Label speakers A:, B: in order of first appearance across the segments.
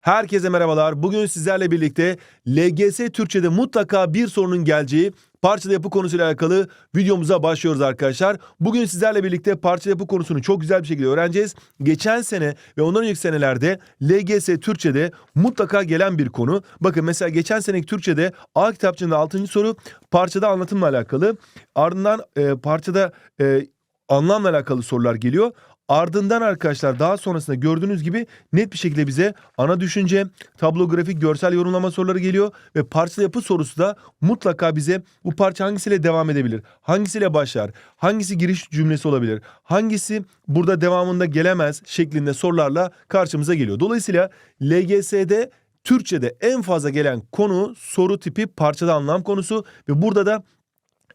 A: Herkese merhabalar. Bugün sizlerle birlikte LGS Türkçe'de mutlaka bir sorunun geleceği parçada yapı konusuyla alakalı videomuza başlıyoruz arkadaşlar. Bugün sizlerle birlikte parça yapı konusunu çok güzel bir şekilde öğreneceğiz. Geçen sene ve ondan önceki senelerde LGS Türkçe'de mutlaka gelen bir konu. Bakın mesela geçen seneki Türkçe'de A kitapçığında 6. soru parçada anlatımla alakalı. Ardından e, parçada e, anlamla alakalı sorular geliyor. Ardından arkadaşlar daha sonrasında gördüğünüz gibi net bir şekilde bize ana düşünce, tablo grafik, görsel yorumlama soruları geliyor ve parça yapı sorusu da mutlaka bize bu parça hangisiyle devam edebilir? Hangisiyle başlar? Hangisi giriş cümlesi olabilir? Hangisi burada devamında gelemez şeklinde sorularla karşımıza geliyor. Dolayısıyla LGS'de Türkçe'de en fazla gelen konu soru tipi parçada anlam konusu ve burada da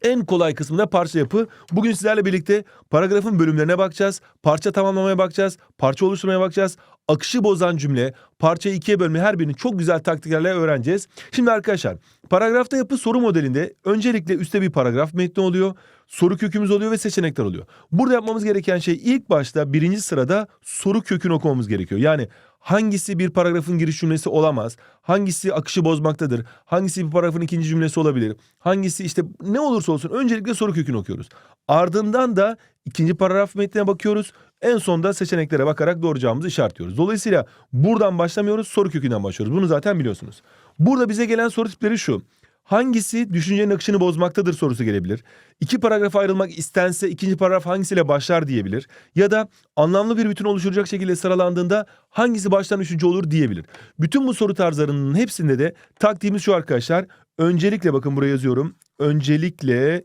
A: en kolay kısmı da parça yapı. Bugün sizlerle birlikte paragrafın bölümlerine bakacağız. Parça tamamlamaya bakacağız. Parça oluşturmaya bakacağız. Akışı bozan cümle, parçayı ikiye bölme her birini çok güzel taktiklerle öğreneceğiz. Şimdi arkadaşlar paragrafta yapı soru modelinde öncelikle üstte bir paragraf metni oluyor. Soru kökümüz oluyor ve seçenekler oluyor. Burada yapmamız gereken şey ilk başta birinci sırada soru kökünü okumamız gerekiyor. Yani hangisi bir paragrafın giriş cümlesi olamaz? Hangisi akışı bozmaktadır? Hangisi bir paragrafın ikinci cümlesi olabilir? Hangisi işte ne olursa olsun öncelikle soru kökünü okuyoruz. Ardından da ikinci paragraf metnine bakıyoruz. En sonda seçeneklere bakarak doğru cevabımızı işaretliyoruz. Dolayısıyla buradan başlamıyoruz, soru kökünden başlıyoruz. Bunu zaten biliyorsunuz. Burada bize gelen soru tipleri şu. Hangisi düşüncenin akışını bozmaktadır sorusu gelebilir. İki paragrafa ayrılmak istense ikinci paragraf hangisiyle başlar diyebilir. Ya da anlamlı bir bütün oluşturacak şekilde sıralandığında hangisi baştan üçüncü olur diyebilir. Bütün bu soru tarzlarının hepsinde de taktiğimiz şu arkadaşlar. Öncelikle bakın buraya yazıyorum. Öncelikle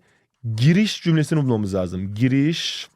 A: giriş cümlesini bulmamız lazım. Giriş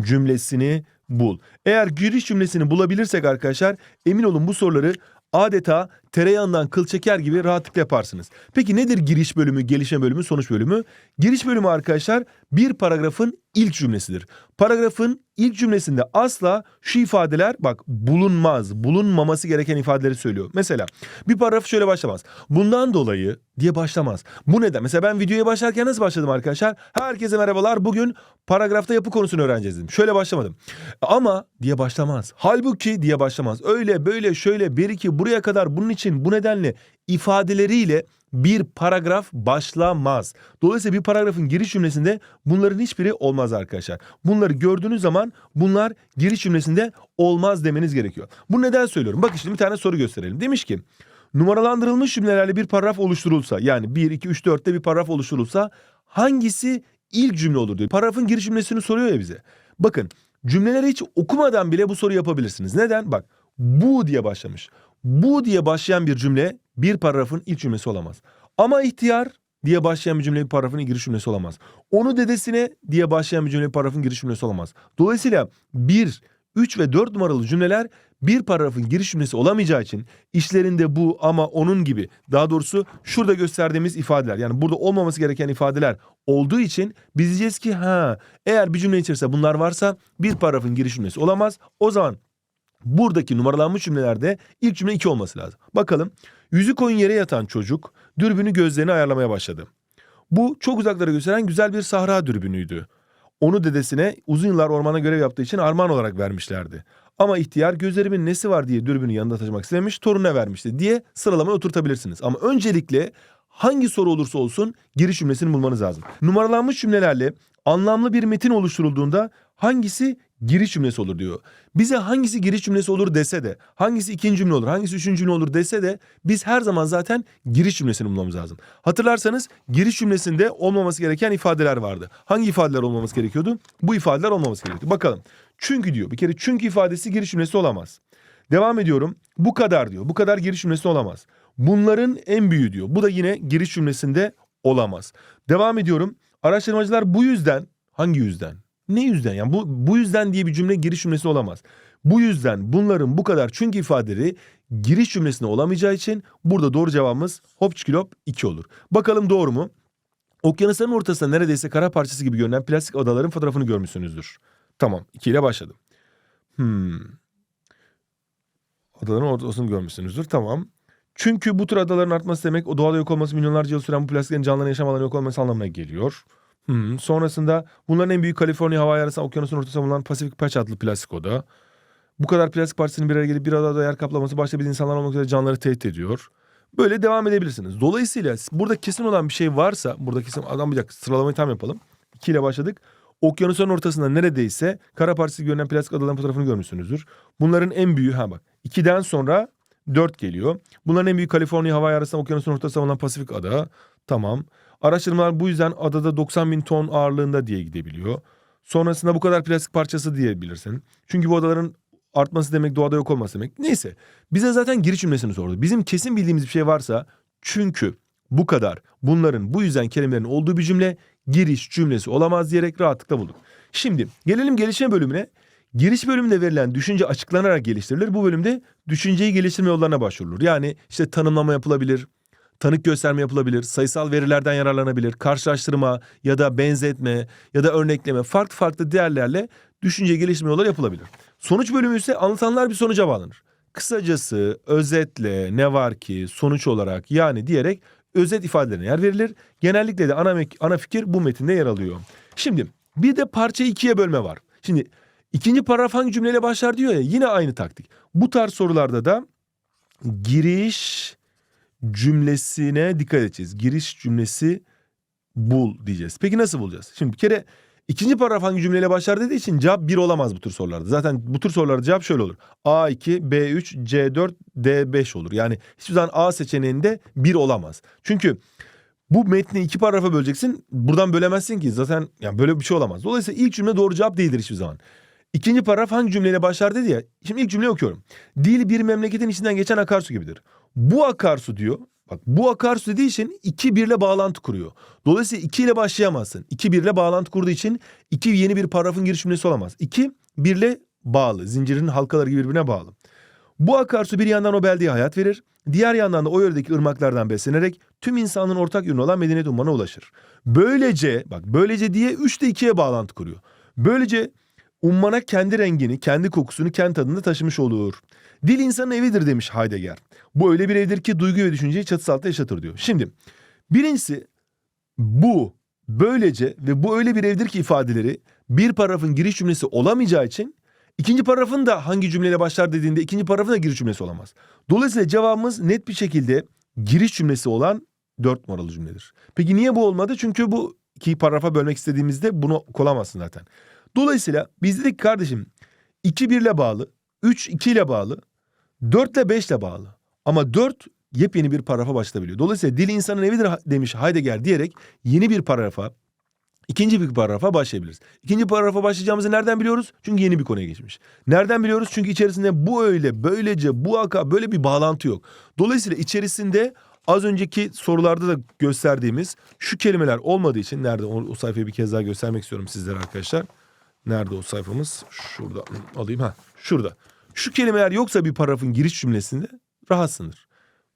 A: cümlesini bul. Eğer giriş cümlesini bulabilirsek arkadaşlar emin olun bu soruları adeta tereyağından kıl çeker gibi rahatlıkla yaparsınız. Peki nedir giriş bölümü, gelişme bölümü, sonuç bölümü? Giriş bölümü arkadaşlar bir paragrafın ilk cümlesidir. Paragrafın ilk cümlesinde asla şu ifadeler bak bulunmaz, bulunmaması gereken ifadeleri söylüyor. Mesela bir paragraf şöyle başlamaz. Bundan dolayı diye başlamaz. Bu neden? Mesela ben videoya başlarken nasıl başladım arkadaşlar? Herkese merhabalar. Bugün paragrafta yapı konusunu öğreneceğiz dedim. Şöyle başlamadım. Ama diye başlamaz. Halbuki diye başlamaz. Öyle böyle şöyle bir iki buraya kadar bunun için bu nedenle ifadeleriyle bir paragraf başlamaz. Dolayısıyla bir paragrafın giriş cümlesinde bunların hiçbiri olmaz arkadaşlar. Bunları gördüğünüz zaman bunlar giriş cümlesinde olmaz demeniz gerekiyor. Bu neden söylüyorum? Bakın şimdi bir tane soru gösterelim. Demiş ki numaralandırılmış cümlelerle bir paragraf oluşturulsa yani 1, 2, 3, 4'te bir paragraf oluşturulsa hangisi ilk cümle olur diyor. Paragrafın giriş cümlesini soruyor ya bize. Bakın cümleleri hiç okumadan bile bu soruyu yapabilirsiniz. Neden? Bak bu diye başlamış. Bu diye başlayan bir cümle bir paragrafın ilk cümlesi olamaz. Ama ihtiyar diye başlayan bir cümle bir paragrafın giriş cümlesi olamaz. Onu dedesine diye başlayan bir cümle bir paragrafın giriş cümlesi olamaz. Dolayısıyla 1, 3 ve 4 numaralı cümleler bir paragrafın giriş cümlesi olamayacağı için işlerinde bu ama onun gibi daha doğrusu şurada gösterdiğimiz ifadeler yani burada olmaması gereken ifadeler olduğu için biz diyeceğiz ki ha eğer bir cümle içerisinde bunlar varsa bir paragrafın giriş cümlesi olamaz. O zaman buradaki numaralanmış cümlelerde ilk cümle 2 olması lazım. Bakalım yüzü koyun yere yatan çocuk dürbünü gözlerini ayarlamaya başladı. Bu çok uzaklara gösteren güzel bir sahra dürbünüydü. Onu dedesine uzun yıllar ormana görev yaptığı için armağan olarak vermişlerdi. Ama ihtiyar gözlerimin nesi var diye dürbünü yanında taşımak istemiş torununa vermişti diye sıralamaya oturtabilirsiniz. Ama öncelikle hangi soru olursa olsun giriş cümlesini bulmanız lazım. Numaralanmış cümlelerle anlamlı bir metin oluşturulduğunda hangisi giriş cümlesi olur diyor. Bize hangisi giriş cümlesi olur dese de, hangisi ikinci cümle olur, hangisi üçüncü cümle olur dese de biz her zaman zaten giriş cümlesini bulmamız lazım. Hatırlarsanız giriş cümlesinde olmaması gereken ifadeler vardı. Hangi ifadeler olmaması gerekiyordu? Bu ifadeler olmaması gerekiyordu. Bakalım. Çünkü diyor. Bir kere çünkü ifadesi giriş cümlesi olamaz. Devam ediyorum. Bu kadar diyor. Bu kadar giriş cümlesi olamaz. Bunların en büyüğü diyor. Bu da yine giriş cümlesinde olamaz. Devam ediyorum. Araştırmacılar bu yüzden hangi yüzden? Ne yüzden? Yani bu bu yüzden diye bir cümle giriş cümlesi olamaz. Bu yüzden bunların bu kadar çünkü ifadeleri giriş cümlesine olamayacağı için burada doğru cevabımız hop çikilop 2 olur. Bakalım doğru mu? Okyanusların ortasında neredeyse kara parçası gibi görünen plastik adaların fotoğrafını görmüşsünüzdür. Tamam 2 ile başladım. Hmm. Adaların ortasını görmüşsünüzdür. Tamam. Çünkü bu tür adaların artması demek o doğada yok olması milyonlarca yıl süren bu plastiklerin canlıların yaşam alanı yok olması anlamına geliyor. Hmm. Sonrasında bunların en büyük Kaliforniya hava arasında okyanusun ortasında bulunan Pasifik Patch adlı plastik oda. Bu kadar plastik parçasının bir araya gelip bir arada yer kaplaması başta biz insanlar olmak üzere canlıları tehdit ediyor. Böyle devam edebilirsiniz. Dolayısıyla burada kesin olan bir şey varsa, burada kesin adam bir dakika sıralamayı tam yapalım. 2 ile başladık. Okyanusların ortasında neredeyse kara parçası görünen plastik adaların fotoğrafını görmüşsünüzdür. Bunların en büyüğü ha bak 2'den sonra 4 geliyor. Bunların en büyük Kaliforniya Hawaii arasında okyanusun ortasında bulunan Pasifik ada. Tamam. Araştırmalar bu yüzden adada 90 bin ton ağırlığında diye gidebiliyor. Sonrasında bu kadar plastik parçası diyebilirsin. Çünkü bu adaların artması demek doğada yok olması demek. Neyse bize zaten giriş cümlesini sordu. Bizim kesin bildiğimiz bir şey varsa çünkü bu kadar bunların bu yüzden kelimelerin olduğu bir cümle giriş cümlesi olamaz diyerek rahatlıkla bulduk. Şimdi gelelim gelişme bölümüne. Giriş bölümünde verilen düşünce açıklanarak geliştirilir. Bu bölümde düşünceyi geliştirme yollarına başvurulur. Yani işte tanımlama yapılabilir, tanık gösterme yapılabilir, sayısal verilerden yararlanabilir, karşılaştırma ya da benzetme ya da örnekleme farklı farklı değerlerle düşünce geliştirme yolları yapılabilir. Sonuç bölümü ise anlatanlar bir sonuca bağlanır. Kısacası, özetle, ne var ki, sonuç olarak yani diyerek özet ifadelerine yer verilir. Genellikle de ana, ana fikir bu metinde yer alıyor. Şimdi bir de parçayı ikiye bölme var. Şimdi ikinci paragraf hangi cümleyle başlar diyor ya yine aynı taktik. Bu tarz sorularda da giriş cümlesine dikkat edeceğiz. Giriş cümlesi bul diyeceğiz. Peki nasıl bulacağız? Şimdi bir kere ikinci paragraf hangi cümleyle başlar dediği için cevap 1 olamaz bu tür sorularda. Zaten bu tür sorularda cevap şöyle olur. A2, B3, C4, D5 olur. Yani hiçbir zaman A seçeneğinde 1 olamaz. Çünkü bu metni iki paragrafa böleceksin. Buradan bölemezsin ki. Zaten yani böyle bir şey olamaz. Dolayısıyla ilk cümle doğru cevap değildir hiçbir zaman. İkinci paragraf hangi cümleyle başlar dedi ya. Şimdi ilk cümleyi okuyorum. Dil bir memleketin içinden geçen akarsu gibidir. Bu akarsu diyor. Bak bu akarsu dediği için 2 birle bağlantı kuruyor. Dolayısıyla 2 ile başlayamazsın. 2 birle bağlantı kurduğu için 2 yeni bir paragrafın giriş cümlesi olamaz. 2 birle bağlı. Zincirin halkaları gibi birbirine bağlı. Bu akarsu bir yandan o beldeye hayat verir. Diğer yandan da o yöredeki ırmaklardan beslenerek tüm insanlığın ortak ürünü olan medeniyet ummana ulaşır. Böylece bak böylece diye 3'te 2'ye bağlantı kuruyor. Böylece ummana kendi rengini, kendi kokusunu, kendi tadını taşımış olur. Dil insanın evidir demiş Heidegger. Bu öyle bir evdir ki duygu ve düşünceyi çatısı altında yaşatır diyor. Şimdi birincisi bu, böylece ve bu öyle bir evdir ki ifadeleri bir paragrafın giriş cümlesi olamayacağı için ikinci paragrafın da hangi cümleyle başlar dediğinde ikinci paragrafın da giriş cümlesi olamaz. Dolayısıyla cevabımız net bir şekilde giriş cümlesi olan dört numaralı cümledir. Peki niye bu olmadı? Çünkü bu iki paragrafa bölmek istediğimizde bunu kolamazsın zaten. Dolayısıyla biz dedik ki kardeşim 2 1 ile bağlı, 3 2 ile bağlı, 4 ile 5 ile bağlı. Ama 4 yepyeni bir paragrafa başlayabiliyor. Dolayısıyla dil insanın evidir demiş Heidegger diyerek yeni bir paragrafa, ikinci bir paragrafa başlayabiliriz. İkinci paragrafa başlayacağımızı nereden biliyoruz? Çünkü yeni bir konuya geçmiş. Nereden biliyoruz? Çünkü içerisinde bu öyle, böylece, bu aka böyle bir bağlantı yok. Dolayısıyla içerisinde az önceki sorularda da gösterdiğimiz şu kelimeler olmadığı için nerede o sayfayı bir kez daha göstermek istiyorum sizlere arkadaşlar. Nerede o sayfamız? Şurada alayım ha. Şurada. Şu kelimeler yoksa bir paragrafın giriş cümlesinde rahatsındır.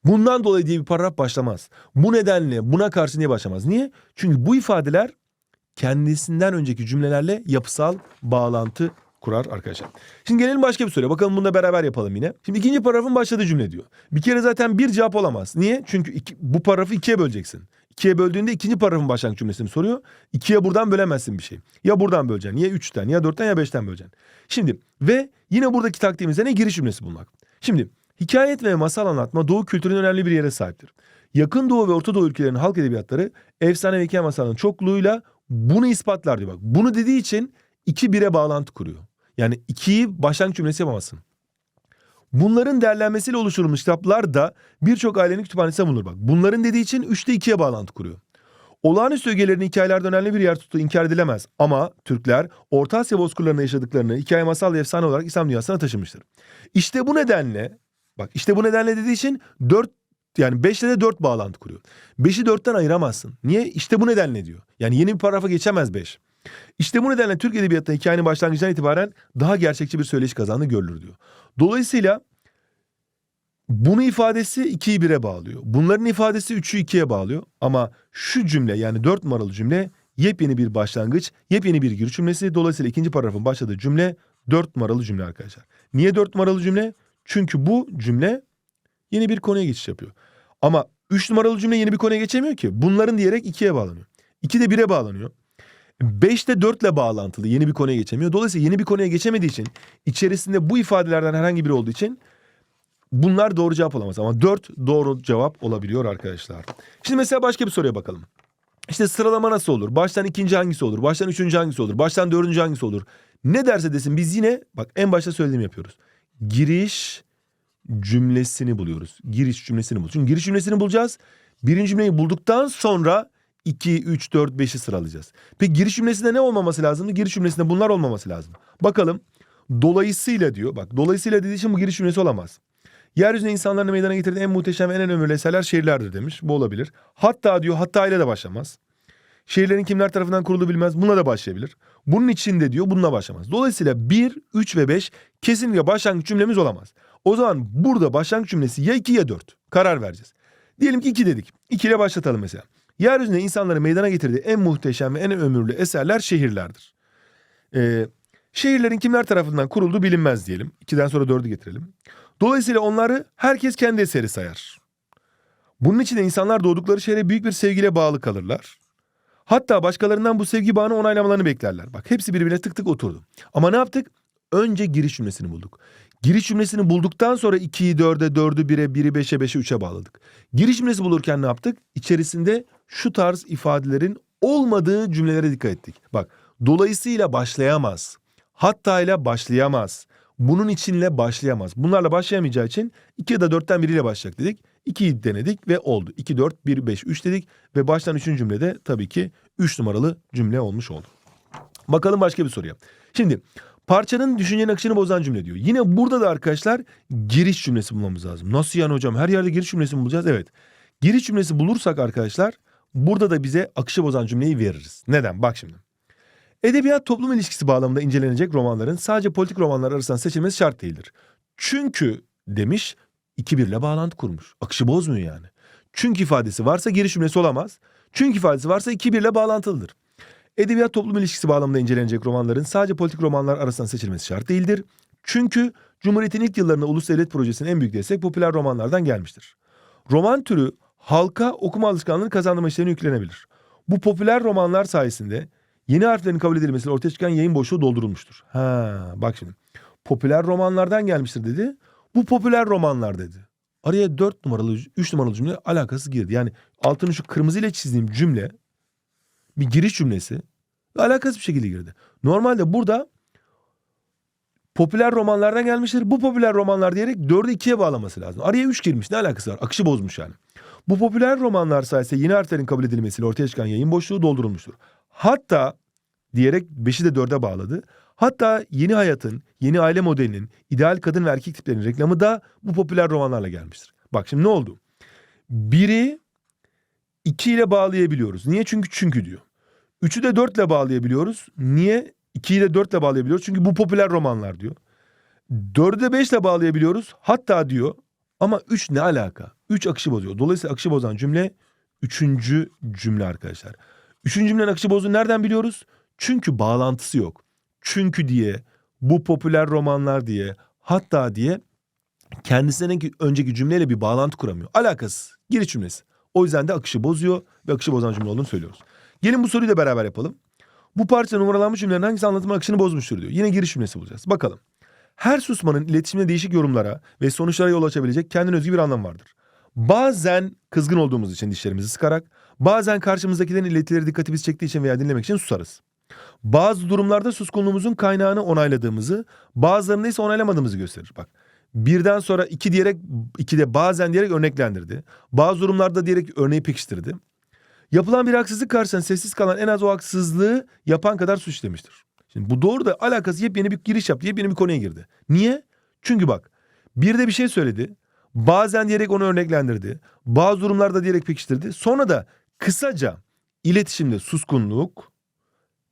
A: Bundan dolayı diye bir paragraf başlamaz. Bu nedenle buna karşı niye başlamaz? Niye? Çünkü bu ifadeler kendisinden önceki cümlelerle yapısal bağlantı kurar arkadaşlar. Şimdi gelelim başka bir soruya. Bakalım bunu da beraber yapalım yine. Şimdi ikinci paragrafın başladığı cümle diyor. Bir kere zaten bir cevap olamaz. Niye? Çünkü iki, bu paragrafı ikiye böleceksin. İkiye böldüğünde ikinci paragrafın başlangıç cümlesini soruyor. İkiye buradan bölemezsin bir şey. Ya buradan böleceksin, ya üçten, ya dörtten, ya beşten böleceksin. Şimdi ve yine buradaki taktiğimizde ne? Giriş cümlesi bulmak. Şimdi hikayet ve masal anlatma Doğu kültürünün önemli bir yere sahiptir. Yakın Doğu ve Orta Doğu ülkelerinin halk edebiyatları efsane ve hikaye masalının çokluğuyla bunu ispatlar diyor bak. Bunu dediği için iki bire bağlantı kuruyor. Yani ikiyi başlangıç cümlesi yapamazsın. Bunların derlenmesiyle oluşturulmuş kitaplar da birçok ailenin kütüphanesinde bulunur bak. Bunların dediği için üçte ikiye bağlantı kuruyor. Olağanüstü ögelerin hikayelerde önemli bir yer tuttuğu inkar edilemez. Ama Türkler Orta Asya bozkırlarında yaşadıklarını hikaye masal efsane olarak İslam dünyasına taşımıştır. İşte bu nedenle bak işte bu nedenle dediği için dört yani 5'te de 4 bağlantı kuruyor. 5'i 4'ten ayıramazsın. Niye? İşte bu nedenle diyor. Yani yeni bir paragrafa geçemez 5. İşte bu nedenle Türk Edebiyatı'nda hikayenin başlangıcından itibaren daha gerçekçi bir söyleyiş kazandığı görülür diyor. Dolayısıyla bunu ifadesi 2'yi 1'e bağlıyor. Bunların ifadesi 3'ü 2'ye bağlıyor. Ama şu cümle yani 4 numaralı cümle yepyeni bir başlangıç, yepyeni bir giriş cümlesi. Dolayısıyla ikinci paragrafın başladığı cümle 4 numaralı cümle arkadaşlar. Niye 4 numaralı cümle? Çünkü bu cümle yeni bir konuya geçiş yapıyor. Ama 3 numaralı cümle yeni bir konuya geçemiyor ki. Bunların diyerek 2'ye bağlanıyor. 2 de 1'e bağlanıyor. 5 de 4 ile bağlantılı yeni bir konuya geçemiyor. Dolayısıyla yeni bir konuya geçemediği için içerisinde bu ifadelerden herhangi biri olduğu için bunlar doğru cevap olamaz. Ama 4 doğru cevap olabiliyor arkadaşlar. Şimdi mesela başka bir soruya bakalım. İşte sıralama nasıl olur? Baştan ikinci hangisi olur? Baştan üçüncü hangisi olur? Baştan dördüncü hangisi olur? Ne derse desin biz yine bak en başta söylediğimi yapıyoruz. Giriş cümlesini buluyoruz. Giriş cümlesini buluyoruz. Çünkü giriş cümlesini bulacağız. Birinci cümleyi bulduktan sonra 2, 3, 4, 5'i sıralayacağız. Peki giriş cümlesinde ne olmaması lazımdı? Giriş cümlesinde bunlar olmaması lazım. Bakalım. Dolayısıyla diyor. Bak dolayısıyla dediği için bu giriş cümlesi olamaz. Yeryüzünde insanların meydana getirdiği en muhteşem en ömürlü eserler şehirlerdir demiş. Bu olabilir. Hatta diyor hatta ile de başlamaz. Şehirlerin kimler tarafından kurulduğu bilmez. Buna da başlayabilir. Bunun içinde diyor bununla başlamaz. Dolayısıyla 1, 3 ve 5 kesinlikle başlangıç cümlemiz olamaz. O zaman burada başlangıç cümlesi ya 2 ya 4. Karar vereceğiz. Diyelim ki 2 dedik. 2 ile başlatalım mesela. Yeryüzünde insanların meydana getirdiği en muhteşem ve en ömürlü eserler şehirlerdir. Ee, şehirlerin kimler tarafından kurulduğu bilinmez diyelim. 2'den sonra 4'ü getirelim. Dolayısıyla onları herkes kendi eseri sayar. Bunun için de insanlar doğdukları şehre büyük bir sevgiyle bağlı kalırlar. Hatta başkalarından bu sevgi bağını onaylamalarını beklerler. Bak hepsi birbirine tık tık oturdu. Ama ne yaptık? Önce giriş cümlesini bulduk. Giriş cümlesini bulduktan sonra 2'yi 4'e, 4'ü 1'e, 1'i 5'e, 5'e, 3'e bağladık. Giriş cümlesi bulurken ne yaptık? İçerisinde şu tarz ifadelerin olmadığı cümlelere dikkat ettik. Bak dolayısıyla başlayamaz. Hatta ile başlayamaz. Bunun içinle başlayamaz. Bunlarla başlayamayacağı için 2 ya da 4'ten biriyle başlayacak dedik. 2'yi denedik ve oldu. 2, 4, 1, 5, 3 dedik. Ve baştan 3. cümlede tabii ki 3 numaralı cümle olmuş oldu. Bakalım başka bir soruya. Şimdi parçanın düşüncenin akışını bozan cümle diyor. Yine burada da arkadaşlar giriş cümlesi bulmamız lazım. Nasıl yani hocam? Her yerde giriş cümlesi mi bulacağız? Evet. Giriş cümlesi bulursak arkadaşlar burada da bize akışı bozan cümleyi veririz. Neden? Bak şimdi. Edebiyat toplum ilişkisi bağlamında incelenecek romanların sadece politik romanlar arasından seçilmesi şart değildir. Çünkü demiş 2-1 ile bağlantı kurmuş. Akışı bozmuyor yani. Çünkü ifadesi varsa giriş cümlesi olamaz. Çünkü ifadesi varsa 2-1 ile bağlantılıdır. Edebiyat toplum ilişkisi bağlamında incelenecek romanların sadece politik romanlar arasından seçilmesi şart değildir. Çünkü Cumhuriyet'in ilk yıllarında Ulus Devlet Projesi'nin en büyük destek popüler romanlardan gelmiştir. Roman türü halka okuma alışkanlığını kazandırma işlerine yüklenebilir. Bu popüler romanlar sayesinde yeni harflerin kabul edilmesiyle ortaya çıkan yayın boşluğu doldurulmuştur. Ha, bak şimdi. Popüler romanlardan gelmiştir dedi. Bu popüler romanlar dedi. Araya 4 numaralı, 3 numaralı cümle alakası girdi. Yani altını şu kırmızıyla çizdiğim cümle bir giriş cümlesi alakasız bir şekilde girdi. Normalde burada popüler romanlardan gelmiştir. Bu popüler romanlar diyerek 4'ü 2'ye bağlaması lazım. Araya 3 girmiş. Ne alakası var? Akışı bozmuş yani. Bu popüler romanlar sayesinde yeni harflerin kabul edilmesiyle ortaya çıkan yayın boşluğu doldurulmuştur. Hatta diyerek 5'i de 4'e bağladı. Hatta yeni hayatın, yeni aile modelinin, ideal kadın ve erkek tiplerinin reklamı da bu popüler romanlarla gelmiştir. Bak şimdi ne oldu? Biri 2 ile bağlayabiliyoruz. Niye? Çünkü çünkü diyor. 3'ü de 4 ile bağlayabiliyoruz. Niye? 2'yi ile 4 ile bağlayabiliyoruz. Çünkü bu popüler romanlar diyor. 4'ü de 5 ile bağlayabiliyoruz. Hatta diyor ama 3 ne alaka? 3 akışı bozuyor. Dolayısıyla akışı bozan cümle 3. cümle arkadaşlar. 3. cümlenin akışı bozduğunu nereden biliyoruz? Çünkü bağlantısı yok. Çünkü diye, bu popüler romanlar diye, hatta diye kendisinden önceki cümleyle bir bağlantı kuramıyor. Alakasız. Giriş cümlesi. O yüzden de akışı bozuyor ve akışı bozan cümle olduğunu söylüyoruz. Gelin bu soruyu da beraber yapalım. Bu parça numaralanmış cümlelerin hangisi anlatım akışını bozmuştur diyor. Yine giriş cümlesi bulacağız. Bakalım. Her susmanın iletişimde değişik yorumlara ve sonuçlara yol açabilecek kendine özgü bir anlamı vardır. Bazen kızgın olduğumuz için dişlerimizi sıkarak, bazen karşımızdakilerin iletileri dikkatimizi çektiği için veya dinlemek için susarız. Bazı durumlarda suskunluğumuzun kaynağını onayladığımızı, bazılarında ise onaylamadığımızı gösterir. Bak birden sonra iki diyerek, iki de bazen diyerek örneklendirdi. Bazı durumlarda diyerek örneği pekiştirdi. Yapılan bir haksızlık karşısında sessiz kalan en az o haksızlığı yapan kadar suç işlemiştir. Şimdi bu doğru da alakası yepyeni bir giriş yaptı, yepyeni bir konuya girdi. Niye? Çünkü bak bir de bir şey söyledi. Bazen diyerek onu örneklendirdi. Bazı durumlarda diyerek pekiştirdi. Sonra da kısaca iletişimde suskunluk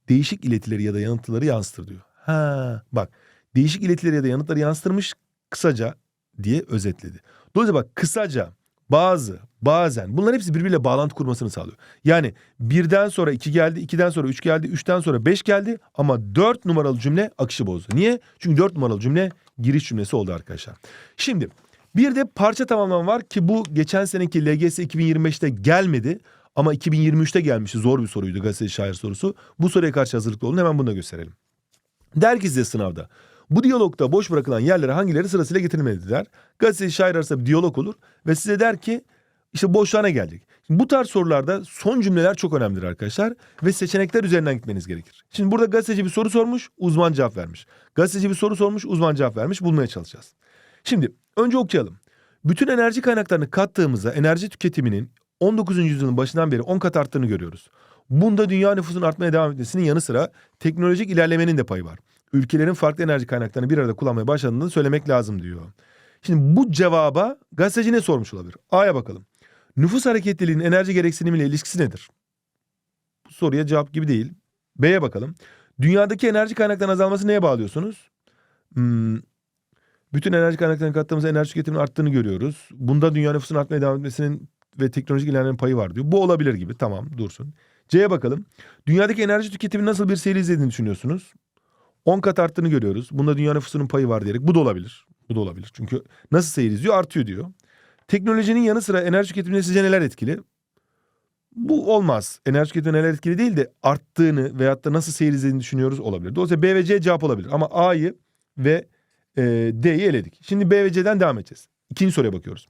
A: değişik iletileri ya da yanıtları yansıtır diyor. Ha bak değişik iletileri ya da yanıtları yansıtırmış kısaca diye özetledi. Dolayısıyla bak kısaca bazı, bazen bunların hepsi birbiriyle bağlantı kurmasını sağlıyor. Yani birden sonra iki geldi, ikiden sonra üç geldi, üçten sonra beş geldi ama dört numaralı cümle akışı bozdu. Niye? Çünkü dört numaralı cümle giriş cümlesi oldu arkadaşlar. Şimdi bir de parça tamamlama var ki bu geçen seneki LGS 2025'te gelmedi. Ama 2023'te gelmişti zor bir soruydu gazeteci şair sorusu. Bu soruya karşı hazırlıklı olun hemen bunu da gösterelim. Der ki size sınavda. Bu diyalogda boş bırakılan yerlere hangileri sırasıyla getirilmelidir der. Şair arasında bir diyalog olur ve size der ki işte boşluğa ne geldik? Şimdi bu tarz sorularda son cümleler çok önemlidir arkadaşlar ve seçenekler üzerinden gitmeniz gerekir. Şimdi burada gazeteci bir soru sormuş, uzman cevap vermiş. Gazeteci bir soru sormuş, uzman cevap vermiş. Bulmaya çalışacağız. Şimdi önce okuyalım. Bütün enerji kaynaklarını kattığımızda enerji tüketiminin 19. yüzyılın başından beri 10 kat arttığını görüyoruz. Bunda dünya nüfusunun artmaya devam etmesinin yanı sıra teknolojik ilerlemenin de payı var. Ülkelerin farklı enerji kaynaklarını bir arada kullanmaya başladığını söylemek lazım diyor. Şimdi bu cevaba gazeteci ne sormuş olabilir? A'ya bakalım. Nüfus hareketliliğinin enerji gereksinimiyle ilişkisi nedir? Bu soruya cevap gibi değil. B'ye bakalım. Dünyadaki enerji kaynaklarının azalması neye bağlıyorsunuz? Hmm, bütün enerji kaynaklarını kattığımızda enerji tüketiminin arttığını görüyoruz. Bunda dünya nüfusunun artmaya devam etmesinin ve teknolojik ilerlemenin payı var diyor. Bu olabilir gibi. Tamam dursun. C'ye bakalım. Dünyadaki enerji tüketiminin nasıl bir seyir izlediğini düşünüyorsunuz? 10 kat arttığını görüyoruz. Bunda dünya nüfusunun payı var diyerek. Bu da olabilir. Bu da olabilir. Çünkü nasıl seyir izliyor? Artıyor diyor. Teknolojinin yanı sıra enerji tüketimine sizce neler etkili? Bu olmaz. Enerji tüketimine neler etkili değil de arttığını veyahut da nasıl seyir izlediğini düşünüyoruz olabilir. Dolayısıyla B ve C cevap olabilir. Ama A'yı ve e, D'yi eledik. Şimdi B ve C'den devam edeceğiz. İkinci soruya bakıyoruz.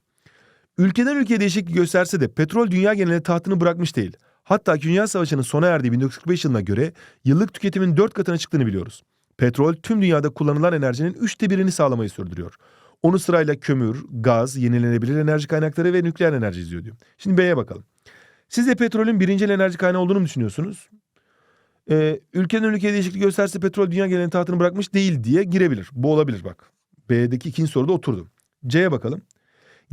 A: Ülkeden ülkeye değişiklik gösterse de petrol dünya genelinde tahtını bırakmış değil. Hatta Dünya Savaşı'nın sona erdiği 1945 yılına göre yıllık tüketimin 4 katına çıktığını biliyoruz. Petrol tüm dünyada kullanılan enerjinin üçte birini sağlamayı sürdürüyor. Onu sırayla kömür, gaz, yenilenebilir enerji kaynakları ve nükleer enerji izliyor diyor. Şimdi B'ye bakalım. Siz de petrolün birinci enerji kaynağı olduğunu mu düşünüyorsunuz? Ee, ülkeden ülkeye değişiklik gösterse petrol dünya genelinde tahtını bırakmış değil diye girebilir. Bu olabilir bak. B'deki ikinci soruda oturdu. C'ye bakalım.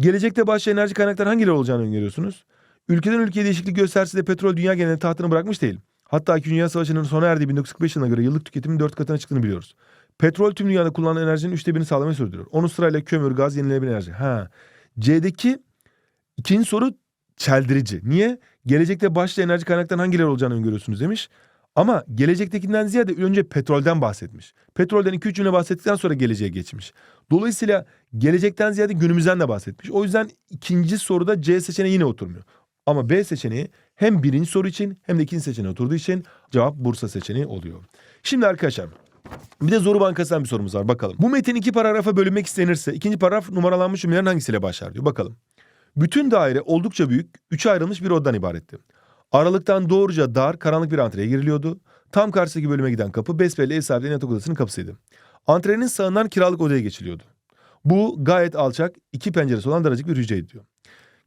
A: Gelecekte başka enerji kaynakları hangileri olacağını öngörüyorsunuz? Ülkeden ülkeye değişiklik gösterse de petrol dünya genelinde tahtını bırakmış değil. Hatta İkinci Dünya Savaşı'nın sona erdiği 1945 yılına göre yıllık tüketimin 4 katına çıktığını biliyoruz. Petrol tüm dünyada kullanılan enerjinin üçte birini sağlamayı sürdürüyor. Onu sırayla kömür, gaz, yenilenebilir enerji. Ha. C'deki ikinci soru çeldirici. Niye? Gelecekte başta enerji kaynaklarının hangileri olacağını öngörüyorsunuz demiş. Ama gelecektekinden ziyade önce petrolden bahsetmiş. Petrolden 2-3 cümle bahsettikten sonra geleceğe geçmiş. Dolayısıyla gelecekten ziyade günümüzden de bahsetmiş. O yüzden ikinci soruda C seçeneği yine oturmuyor. Ama B seçeneği hem birinci soru için hem de ikinci seçeneği oturduğu için cevap Bursa seçeneği oluyor. Şimdi arkadaşlar bir de Zoru Bankası'ndan bir sorumuz var bakalım. Bu metin iki paragrafa bölünmek istenirse ikinci paragraf numaralanmış cümlelerin hangisiyle başlar diyor bakalım. Bütün daire oldukça büyük, üçe ayrılmış bir odadan ibaretti. Aralıktan doğruca dar, karanlık bir antreye giriliyordu. Tam karşıdaki bölüme giden kapı besbelli ev sahibinin yatak odasının kapısıydı. Antrenin sağından kiralık odaya geçiliyordu. Bu gayet alçak, iki penceresi olan daracık bir hücreydi diyor.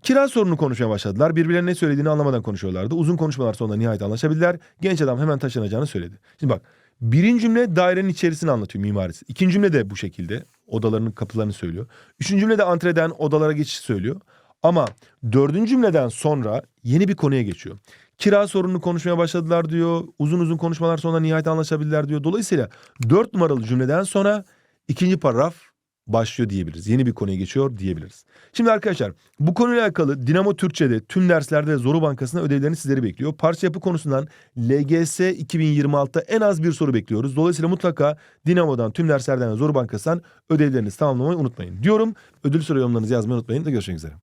A: Kira sorununu konuşmaya başladılar. Birbirlerine ne söylediğini anlamadan konuşuyorlardı. Uzun konuşmalar sonunda nihayet anlaşabildiler. Genç adam hemen taşınacağını söyledi. Şimdi bak birinci cümle dairenin içerisini anlatıyor mimarisi. İkinci cümle de bu şekilde odalarının kapılarını söylüyor. Üçüncü cümle de antreden odalara geçiş söylüyor. Ama dördüncü cümleden sonra yeni bir konuya geçiyor. Kira sorununu konuşmaya başladılar diyor. Uzun uzun konuşmalar sonra nihayet anlaşabildiler diyor. Dolayısıyla dört numaralı cümleden sonra ikinci paragraf başlıyor diyebiliriz. Yeni bir konuya geçiyor diyebiliriz. Şimdi arkadaşlar bu konuyla alakalı Dinamo Türkçe'de tüm derslerde Zoru Bankası'nda ödevlerini sizleri bekliyor. Parça yapı konusundan LGS 2026'da en az bir soru bekliyoruz. Dolayısıyla mutlaka Dinamo'dan tüm derslerden Zoru Bankası'ndan ödevlerinizi tamamlamayı unutmayın. Diyorum ödül soru yorumlarınızı yazmayı unutmayın da görüşmek üzere.